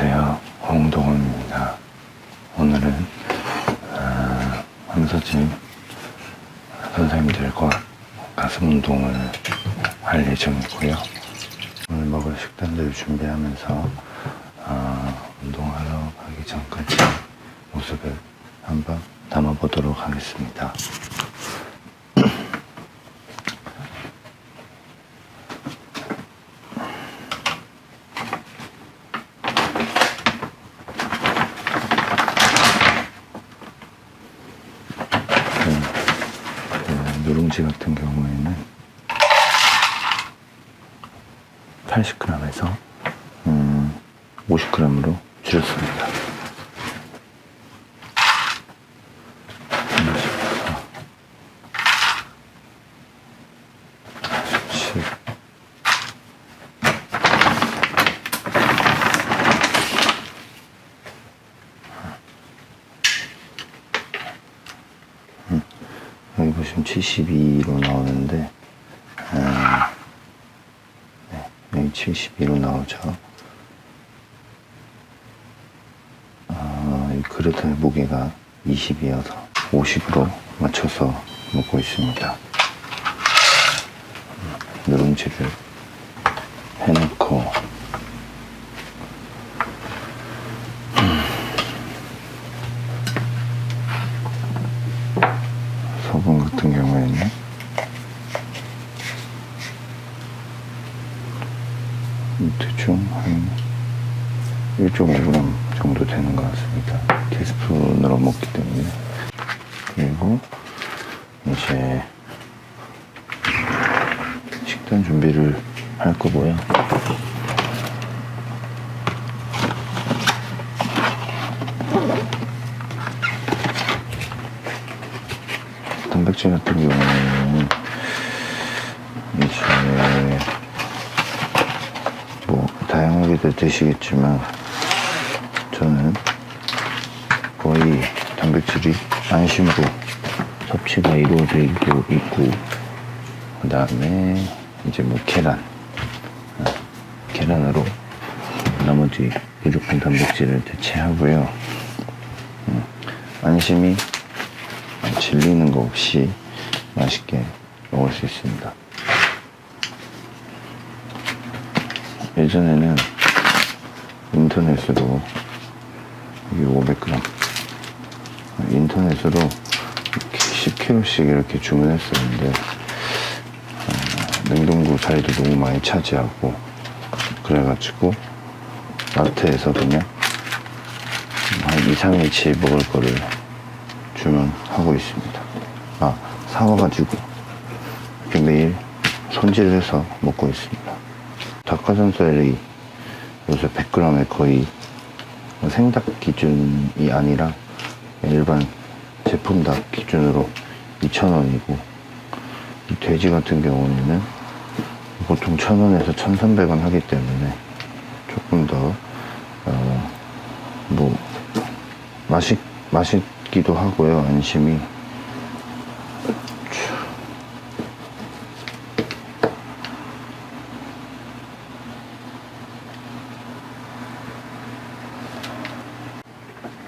안녕하세요. 홍동원입니다. 오늘은 아, 황서진 선생님들과 가슴 운동을 할 예정이고요. 오늘 먹을 식단들을 준비하면서 아, 운동하러 가기 전까지 모습을 한번 담아보도록 하겠습니다. 그 누룽지 같은 경우에는 80g에서 음, 50g으로 줄였습니다. 보시면 72로 나오는데, 아, 네, 여기 72로 나오죠. 아, 이 그릇의 무게가 20이어서 50으로 맞춰서 먹고 있습니다. 누룽지를 해놓고, 소금 같은 경우에는 대충 한 1.5g 정도 되는 것 같습니다. 티스푼으로 먹기 때문에 그리고 이제 식단 준비를 할 거고요. 단백질 같은 경우는 이제 뭐 다양하게들 드시겠지만 저는 거의 단백질이 안심으로 섭취가 이루어지고 있고 그 다음에 이제 뭐 계란 어, 계란으로 나머지 부족한 단백질을 대체하고요 음, 안심이 질리는 거 없이 맛있게 먹을 수 있습니다. 예전에는 인터넷으로 이게 500g 인터넷으로 이렇게 10kg씩 이렇게 주문했었는데 어, 냉동고 자리도 너무 많이 차지하고 그래가지고 마트에서 그냥 한 2, 3일치 먹을 거를 주문하고 있습니다. 아, 사와가지고 매일 손질해서 먹고 있습니다. 닭가슴살이 요새 100g에 거의 생닭 기준이 아니라 일반 제품 닭 기준으로 2,000원이고 이 돼지 같은 경우에는 보통 1,000원에서 1,300원 하기 때문에 조금 더 어, 뭐 맛있 맛있기도 하고요 안심이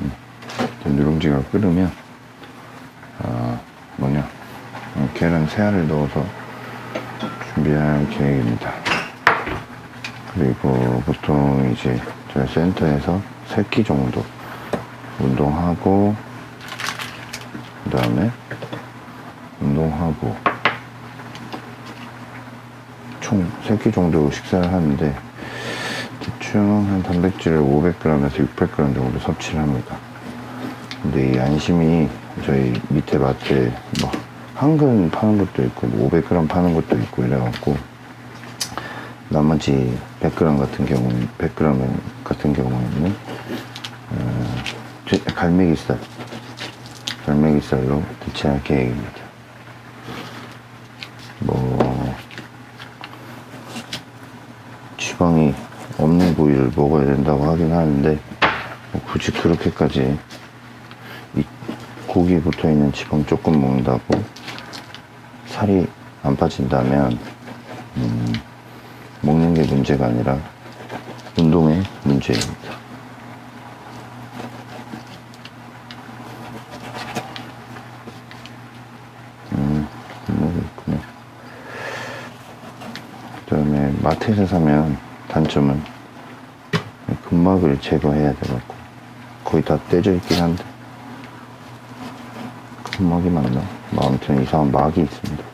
음, 누룽지가 끓으면 아 뭐냐 어, 계란 세 알을 넣어서 준비할 계획입니다. 그리고 보통 이제 저희 센터에서 세끼 정도 운동하고 그 다음에 운동하고 총세끼 정도 식사를 하는데 대충 한 단백질을 500g에서 600g 정도 섭취를 합니다. 근데 이 안심이 저희 밑에 마트에 뭐 한근 파는 것도 있고 뭐 500g 파는 것도 있고 이래갖고 나머지 100g 같은 경우는 100g 같은 경우에는 어, 제- 갈매기살 갈매기살로 대체할 계획입니다. 뭐 지방이 없는 부위를 먹어야 된다고 하긴 하는데 뭐 굳이 그렇게까지 이 고기 붙어있는 지방 조금 먹는다고 살이 안 빠진다면 음, 먹는 게 문제가 아니라 운동의 문제입니다. 음, 그다음에 마트에서 사면 단점은 근막을 제거해야 돼갖고 거의 다 떼져 있긴 한데 근막이 맞나? 뭐 아무튼 이상한 막이 있습니다.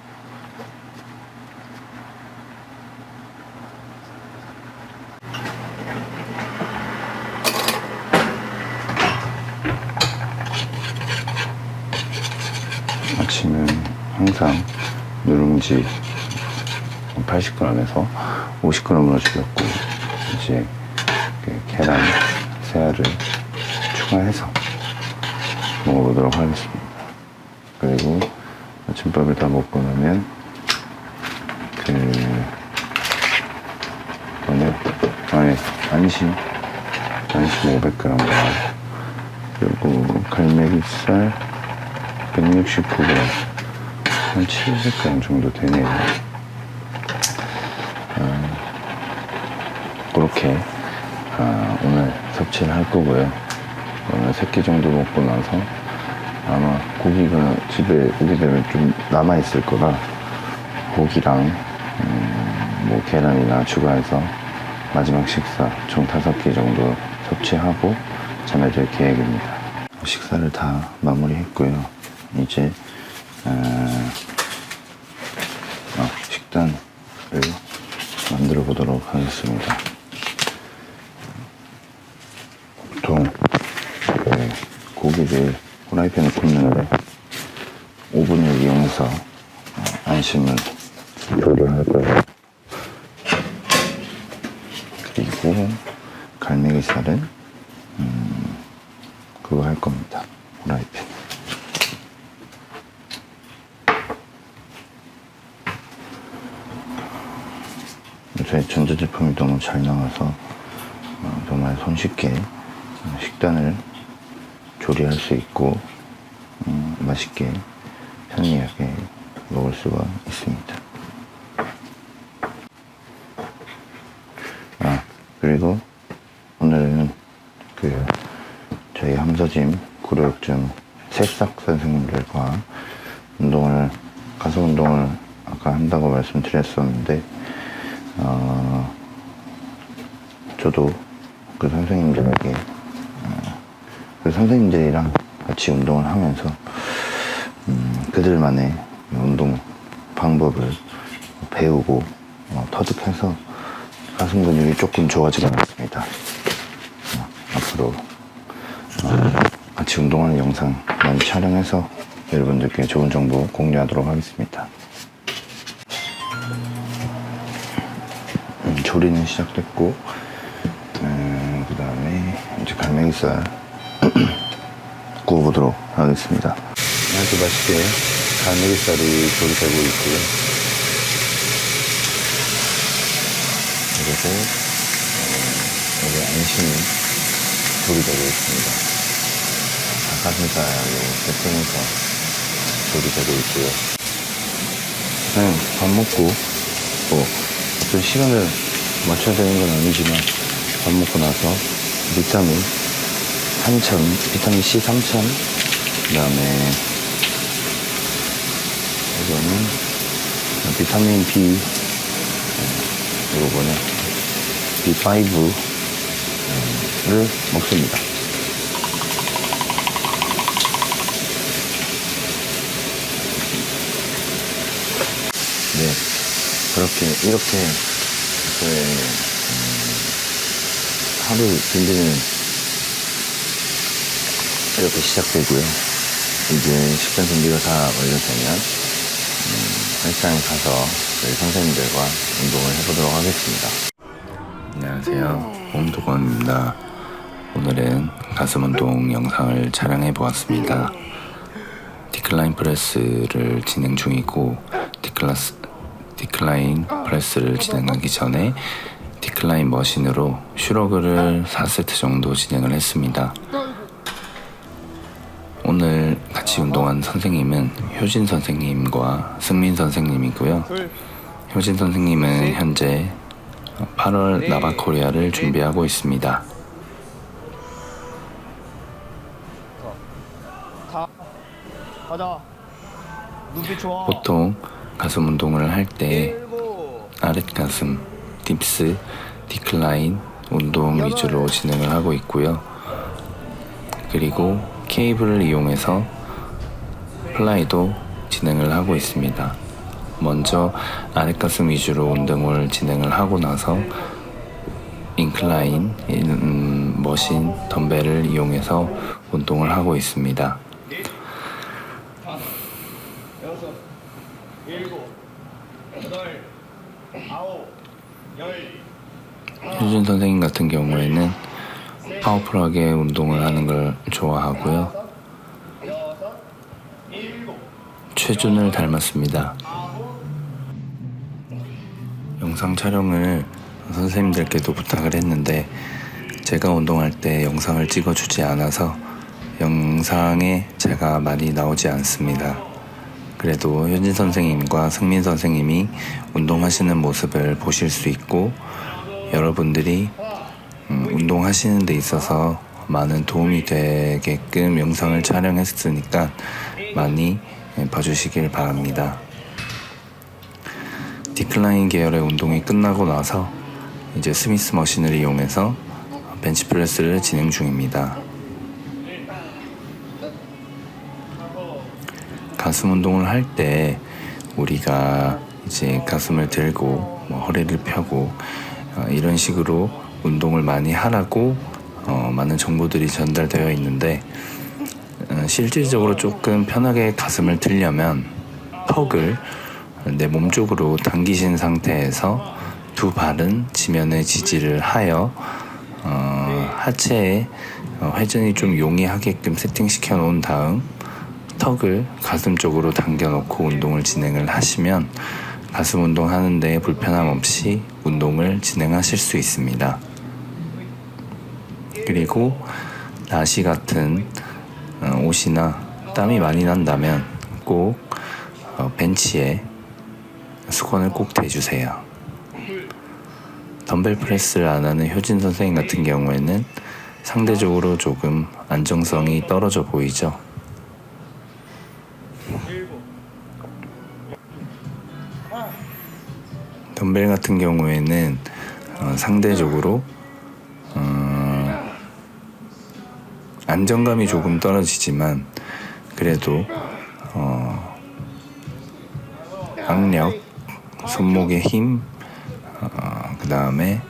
아침은 항상 누룽지 80g에서 50g으로 줄였고 이제 그 계란 세 알을 추가해서 먹어보도록 하겠습니다. 그리고 아침밥을 다 먹고 나면 그 뭐냐 아니 안심 안심 500g과 그리고 갈매기살 169g 한 700g 정도 되네요. 그렇게 아, 오늘 섭취를 할 거고요. 오늘 세끼 정도 먹고 나서 아마 고기가 집에 오게 되면 좀 남아 있을 거라 고기랑 음, 뭐 계란이나 추가해서 마지막 식사 총 다섯 끼 정도 섭취하고 잠에 들 계획입니다. 식사를 다 마무리했고요. 이제 아, 아, 식단을 만들어 보도록 하겠습니다. 보통 네, 고기를 후라이팬에 굽는데 오븐을 이용해서 어, 안심을 조리를 할 거예요. 그리고 갈매기살은 음, 그거 할 겁니다. 후라이팬. 요새 전자제품이 너무 잘 나와서 어, 정말 손쉽게 어, 식단을 조리할 수 있고 음, 맛있게 편리하게 먹을 수가 있습니다. 아 그리고 오늘은 그 저희 함서짐 구로역점 새싹 선생님들과 운동을 가수 운동을 아까 한다고 말씀드렸었는데 어, 저도 그 선생님들에게 선생님들이랑 같이 운동을 하면서 음, 그들만의 운동 방법을 배우고 어, 터득해서 가슴 근육이 조금 좋아지고 났습니다. 어, 앞으로 어, 같이 운동하는 영상 많이 촬영해서 여러분들께 좋은 정보 공유하도록 하겠습니다. 음, 조리는 시작됐고 그 다음에 이제 갈매기살 구워보도록 하겠습니다. 아주 맛있게 갈매기살이 조리되고 있고요. 그리고 어, 여기 안심이 조리되고 있습니다. 닭가슴살로 세팅해서 조리되고 있고요. 그냥 밥 먹고 뭐 어떤 시간을 맞춰야 되는 건 아니지만 밥 먹고 나서 비타민 3천, 비타민 C 3천, 그 다음에 이거는 비타민 B, 어, 이거 뭐냐, B5를 먹습니다. 네, 그렇게, 이렇게, 저의, 하루 준비는 이렇게 시작되고요. 이제 식단 준비가 다 완료되면 음, 헬스장에 가서 저희 선생님들과 운동을 해보도록 하겠습니다. 안녕하세요. 홈도건입니다. 오늘은 가슴 운동 영상을 촬영해 보았습니다. 디클라인 프레스를 진행 중이고 디클라스, 디클라인 프레스를 진행하기 전에 디클라인 머신으로 슈러그를 4세트 정도 진행을 했습니다. 운동한 선생님은 효진 선생님과 승민 선생님이고요. 효진 선생님은 현재 8월 나바코리아를 준비하고 있습니다. 보통 가슴 운동을 할때 일곱. 아랫 가슴, 딥스, 디클라인 운동 위주로 진행을 하고 있고요. 그리고 케이블을 이용해서 플라이도 진행을 하고 있습니다. 먼저 아랫가슴 위주로 운동을 진행을 하고 나서 인클라인, 음, 머신, 덤벨을 이용해서 운동을 하고 있습니다. 효준 선생님 같은 경우에는 파워풀하게 운동을 하는 걸 좋아하고요. 여섯, 일곱, 최준을 닮았습니다. 영상 촬영을 선생님들께도 부탁을 했는데 제가 운동할 때 영상을 찍어주지 않아서 영상에 제가 많이 나오지 않습니다. 그래도 효진 선생님과 승민 선생님이 운동하시는 모습을 보실 수 있고 여러분들이 음, 운동하시는 데 있어서 많은 도움이 되게끔 영상을 촬영했으니까 많이 예, 봐주시길 바랍니다. 디클라인 계열의 운동이 끝나고 나서 이제 스미스 머신을 이용해서 벤치프레스를 진행 중입니다. 가슴 운동을 할 때 우리가 이제 가슴을 들고 뭐 허리를 펴고 어, 이런 식으로 운동을 많이 하라고 어, 많은 정보들이 전달되어 있는데 어, 실질적으로 조금 편하게 가슴을 들려면 턱을 내 몸 쪽으로 당기신 상태에서 두 발은 지면에 지지를 하여 어, 하체에 어, 회전이 좀 용이하게끔 세팅시켜 놓은 다음 턱을 가슴 쪽으로 당겨 놓고 운동을 진행을 하시면 가슴 운동하는데 불편함 없이 운동을 진행하실 수 있습니다. 그리고 나시 같은 어, 옷이나 땀이 많이 난다면 꼭 어, 벤치에 수건을 꼭 대주세요. 덤벨 프레스를 안 하는 효진 선생님 같은 경우에는 상대적으로 조금 안정성이 떨어져 보이죠. 덤벨 같은 경우에는 어, 상대적으로 어, 안정감이 조금 떨어지지만 그래도 어, 악력, 손목의 힘, 어, 그 다음에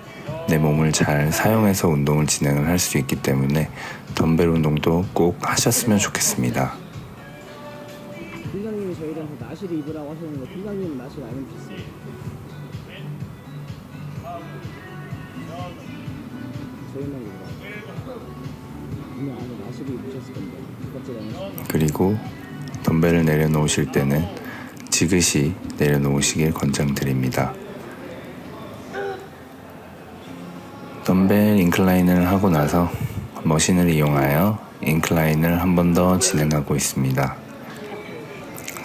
내 몸을 잘 사용해서 운동을 진행을 할 수 있기 때문에 덤벨 운동도 꼭 하셨으면 좋겠습니다. 팀장님이 저희한테 나시를 입으라고 하셨는데 팀장님은 나시를 안 입으셨어요. 저희만 입으라고. 그리고 덤벨을 내려놓으실 때는 지그시 내려놓으시길 권장드립니다. 덤벨 인클라인을 하고 나서 머신을 이용하여 인클라인을 한 번 더 진행하고 있습니다.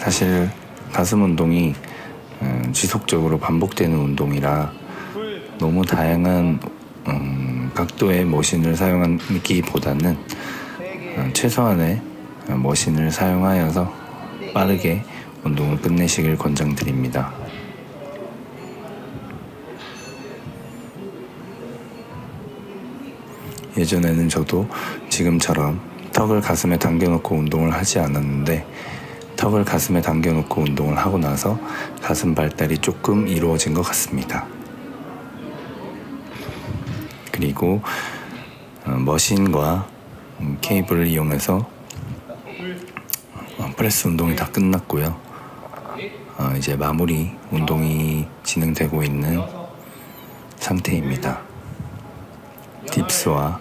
사실 가슴 운동이 음, 지속적으로 반복되는 운동이라 너무 다양한 음, 각도의 머신을 사용하기보다는 어, 최소한의 어, 머신을 사용하여서 빠르게 운동을 끝내시길 권장드립니다. 예전에는 저도 지금처럼 턱을 가슴에 당겨놓고 운동을 하지 않았는데 턱을 가슴에 당겨놓고 운동을 하고 나서 가슴 발달이 조금 이루어진 것 같습니다. 그리고 어, 머신과 음, 케이블을 이용해서 어, 프레스 운동이 다 끝났고요. 어, 이제 마무리 운동이 진행되고 있는 상태입니다. 딥스와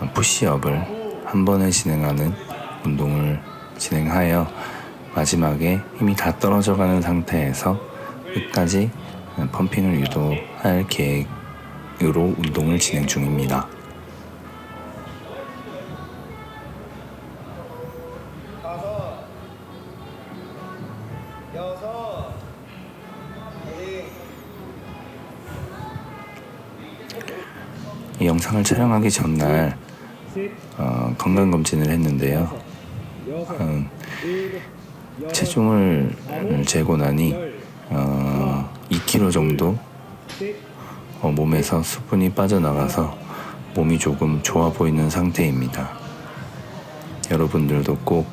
어, 푸시업을 한 번에 진행하는 운동을 진행하여 마지막에 힘이 다 떨어져 가는 상태에서 끝까지 어, 펌핑을 유도할 계획 으로 운동을 진행 중입니다. 이 영상을 촬영하기 전날 어, 건강 검진을 했는데요. 음, 체중을 재고 나니 어, 2kg 정도 어, 몸에서 수분이 빠져나가서 몸이 조금 좋아 보이는 상태입니다. 여러분들도 꼭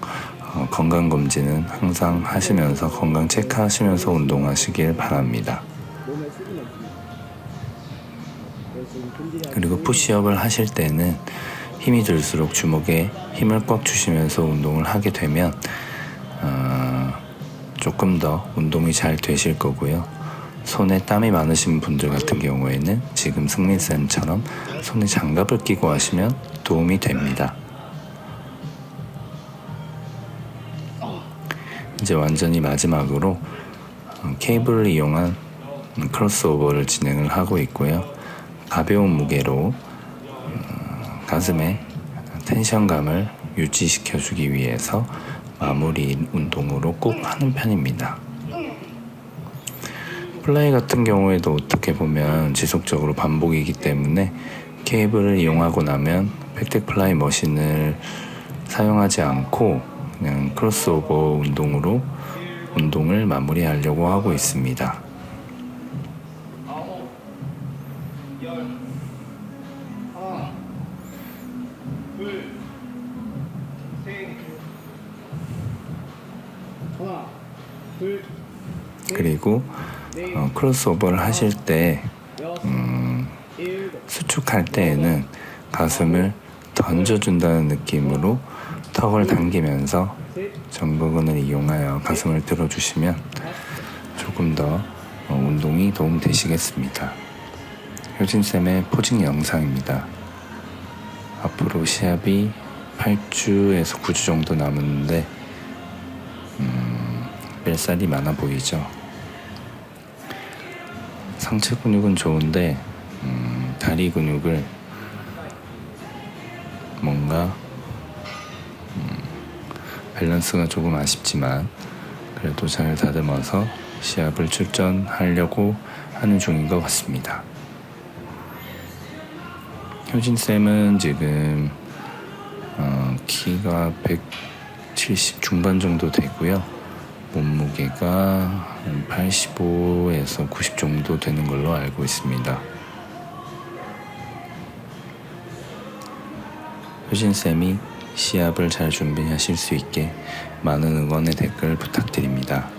어, 건강검진은 항상 하시면서 건강 체크하시면서 운동하시길 바랍니다. 그리고 푸시업을 하실 때는 힘이 들수록 주먹에 힘을 꽉 주시면서 운동을 하게 되면 어, 조금 더 운동이 잘 되실 거고요. 손에 땀이 많으신 분들 같은 경우에는 지금 승민쌤처럼 손에 장갑을 끼고 하시면 도움이 됩니다. 이제 완전히 마지막으로 어, 케이블을 이용한 음, 크로스오버를 진행을 하고 있고요. 가벼운 무게로 어, 가슴에 텐션감을 유지시켜주기 위해서 마무리 운동으로 꼭 하는 편입니다. 플라이 같은 경우에도 어떻게 보면 지속적으로 반복이기 때문에 케이블을 이용하고 나면 백택 플라이 머신을 사용하지 않고 그냥 크로스오버 운동으로 운동을 마무리하려고 하고 있습니다. 그리고 어, 크로스오버를 하실 때 음, 수축할 때에는 가슴을 던져준다는 느낌으로 턱을 당기면서 셋, 전거근을 이용하여 가슴을 들어주시면 조금 더 어, 운동이 도움 되시겠습니다. 효진쌤의 포징 영상입니다. 앞으로 시합이 8주에서 9주 정도 남았는데 음, 뺄살이 많아 보이죠? 상체 근육은 좋은데 음, 다리 근육을 뭔가 음, 밸런스가 조금 아쉽지만 그래도 잘 다듬어서 시합을 출전하려고 하는 중인 것 같습니다. 효진쌤은 지금 어, 키가 170 중반 정도 되고요. 몸무게가 한 85에서 90 정도 되는 걸로 알고 있습니다. 효진쌤이 시합을 잘 준비하실 수 있게 많은 응원의 댓글 부탁드립니다.